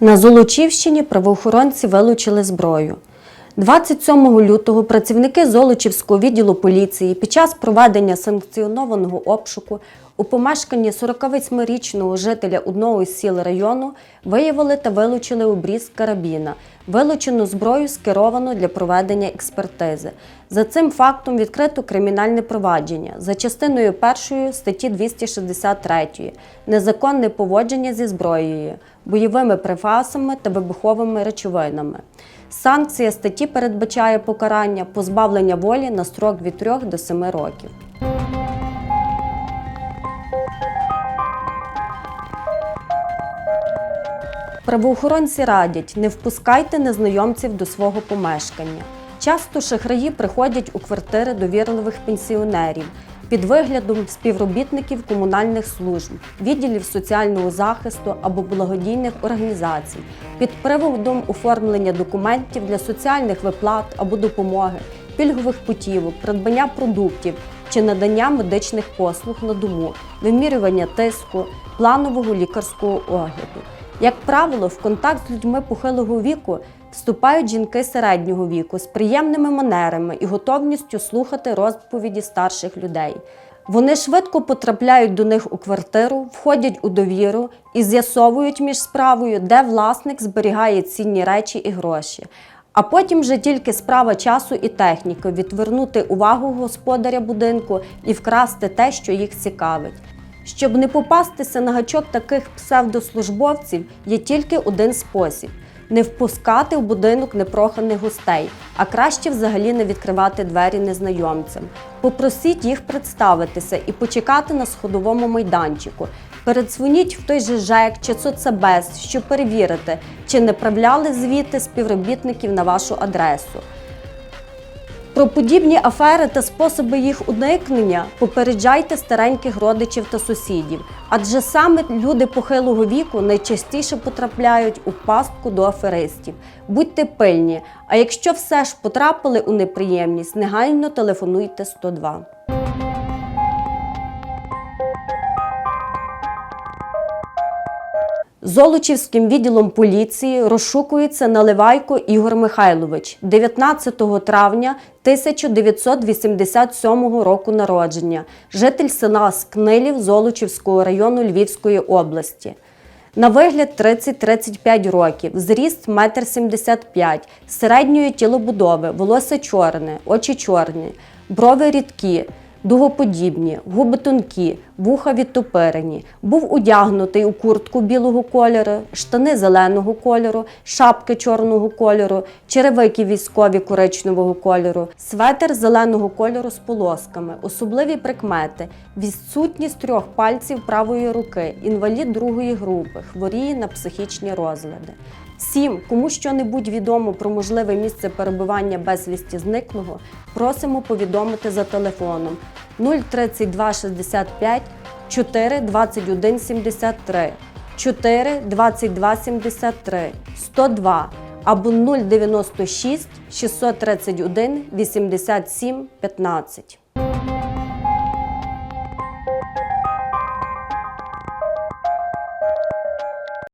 На Золочівщині правоохоронці вилучили зброю. 27 лютого працівники Золочівського відділу поліції під час проведення санкціонованого обшуку у помешканні 48-річного жителя одного із сіл району виявили та вилучили обріз карабіна. Вилучену зброю скеровано для проведення експертизи. За цим фактом відкрито кримінальне провадження за частиною першої статті 263 незаконне поводження зі зброєю, бойовими припасами та вибуховими речовинами. Санкція статті передбачає покарання позбавлення волі на строк від 3 до 7 років. Правоохоронці радять не впускайте незнайомців до свого помешкання. Часто шахраї приходять у квартири довірливих пенсіонерів під виглядом співробітників комунальних служб, відділів соціального захисту або благодійних організацій, під приводом оформлення документів для соціальних виплат або допомоги, пільгових путівок, придбання продуктів чи надання медичних послуг на дому, вимірювання тиску, планового лікарського огляду. Як правило, в контакт з людьми похилого віку вступають жінки середнього віку з приємними манерами і готовністю слухати розповіді старших людей. Вони швидко потрапляють до них у квартиру, входять у довіру і з'ясовують між справою, де власник зберігає цінні речі і гроші. А потім вже тільки справа часу і техніки відвернути увагу господаря будинку і вкрасти те, що їх цікавить. Щоб не попастися на гачок таких псевдослужбовців, є тільки один спосіб не впускати в будинок непроханих гостей, а краще взагалі не відкривати двері незнайомцям. Попросіть їх представитися і почекати на сходовому майданчику. Передзвоніть в той же ЖЕК чи соцебез, щоб перевірити, чи не правляли звіти співробітників на вашу адресу. Про подібні афери та способи їх уникнення попереджайте стареньких родичів та сусідів, адже саме люди похилого віку найчастіше потрапляють у пастку до аферистів. Будьте пильні, а якщо все ж потрапили у неприємність, негайно телефонуйте 102. Золочівським відділом поліції розшукується Наливайко Ігор Михайлович 19 травня 1987 року народження, житель села Скнилів Золочівського району Львівської області. На вигляд 30-35 років, зріст 1,75 м, середньої тілобудови, волосся чорне, очі чорні, брови рідкі, дугоподібні, губи тонкі, вуха відтопирені. Був одягнутий у куртку білого кольору, штани зеленого кольору, шапки чорного кольору, черевики військові коричневого кольору, светер зеленого кольору з полосками, особливі прикмети, відсутність трьох пальців правої руки, інвалід другої групи, хворіє на психічні розлади. Всім, кому що-небудь відомо про можливе місце перебування безвісті зниклого, просимо повідомити за телефоном 032 65 4 21 73 4 22 73 102 або 096 631 87 15.